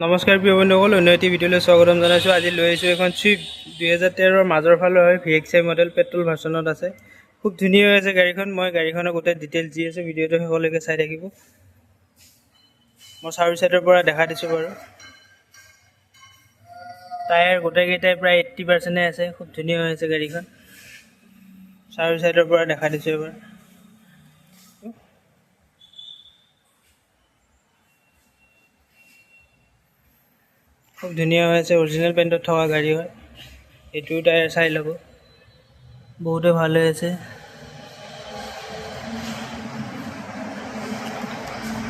নমস্কাৰ প্ৰিয় বন্ধুসকল, অন্য এটি ভিডিঅ'লৈ স্বাগতম জনাইছোঁ। আজি লৈ আহিছোঁ এখন চুইফ্ট দুহেজাৰ তেৰৰ মাজৰ ফালৰ হয় V X I model petrol ভাৰ্চনত আছে। খুব ধুনীয়া হৈ আছে গাড়ীখন। মই গাড়ীখনৰ গোটেই ডিটেইলছ দি আছোঁ ভিডিঅ'টো শেষলৈকে চাই থাকিব। মই চাৰি চাইডৰ পৰা দেখাই দিছোঁ বাৰু। টায়াৰ গোটেইকেইটাই প্ৰায় এইট্টি পাৰ্চেণ্টে আছে। খুব ধুনীয়া হৈ আছে গাড়ীখন। চাৰি চাইডৰ পৰা দেখাই দিছোঁ এবাৰ। খুব ধুনীয়া হৈ আছে অৰিজিনেল পেণ্টত থকা গাড়ী হয়। এইটোও টায়াৰ চাই ল'ব। বহুতে ভালো হৈ আছে।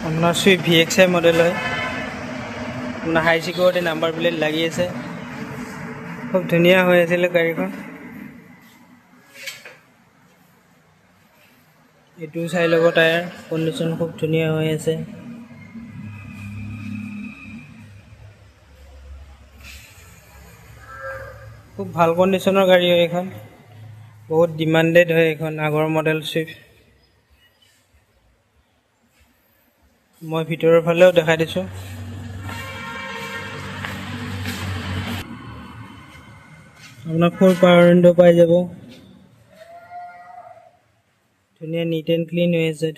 আপোনাৰ Swift V X I model হয়। আপোনাৰ হাই চিকিউৰিটি নাম্বাৰ প্লেট লাগি আছে। খুব ধুনীয়া হৈ আছিলে গাড়ীখন। এইটোও চাই ল'ব টায়াৰ কণ্ডিশ্যন খুব ধুনীয়া হৈ আছে। খুব ভাল কণ্ডিশ্যনৰ গাড়ী হয় এইখন। বহুত ডিমাণ্ডেড হয় এইখন আগৰ মডেল চুইফ্ট মই ভিতৰৰ ফালেও দেখাই দিছোঁ। আপোনাৰ ফ'ৰ পাৱাৰ উইণ্ড' পাই যাব। ধুনীয়া নিট এণ্ড ক্লিন হৈ আছে।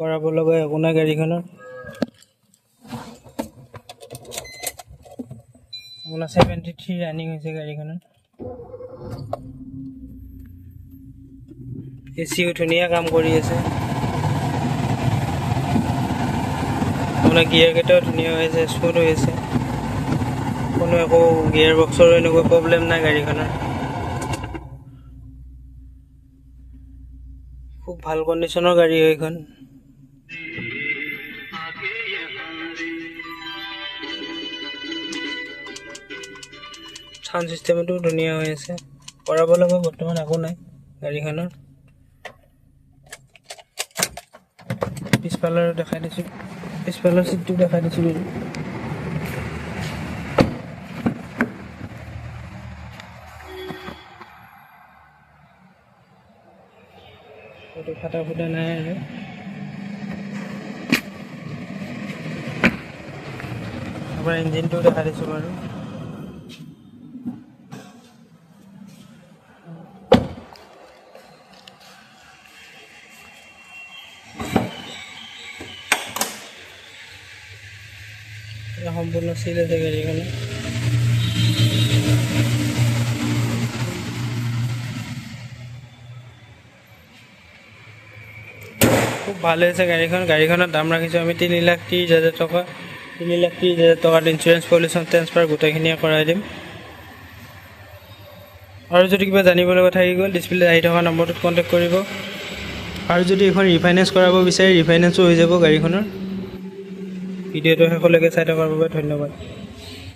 কৰাব লগা একো নাই গাড়ীখনৰ। আপোনাৰ ছেভেণ্টি থ্ৰী ৰানিং হৈছে গাড়ীখনত এ চিও ধুনীয়া কাম কৰি আছে আপোনাৰ গিয়াৰ কেইটাও ধুনীয়া হৈ আছে স্মুথ হৈ আছে কোনো একো গিয়াৰ বক্সৰ এনেকুৱা প্ৰব্লেম নাই গাড়ীখনৰ খুব ভালো কণ্ডিশ্যনৰ গাড়ী এইখন চাউণ্ড চিষ্টেমটো ধুনীয়া হৈ আছে। কৰাব লগা বৰ্তমান একো নাই গাড়ীখনৰ। পিছফালৰ দেখাই দিছোঁ। পিছফালৰ চিটটো দেখাই দিছোঁ বাৰু ক'তো ফাটা ফুটা নাই আৰু। আপোনাৰ ইঞ্জিনটো দেখাই দিছোঁ বাৰু। এটা সম্পূৰ্ণ চিল আছে গাড়ীখনে খুব ভালো হৈছে গাড়ীখন গাড়ীখনৰ দাম ৰাখিছোঁ আমি তিনি লাখ ত্ৰিছ হাজাৰ টকা। তিনি লাখ ত্ৰিছ হাজাৰ টকাত ইঞ্চুৰেঞ্চ পলিউশ্যন ট্ৰেন্সফাৰ গোটেইখিনিয়ে কৰাই দিম। আৰু যদি কিবা জানিব লগা থাকি গ'ল ডিছপ্লে আহি থকা নম্বৰটোত কণ্টেক্ট কৰিব। আৰু যদি এইখন ৰিফাইনেন্স কৰাব বিচাৰে ৰিফাইনেন্সো হৈ যাব গাড়ীখনৰ। ভিডিঅ'টো শেষলৈকে চাই থকাৰ বাবে ধন্যবাদ।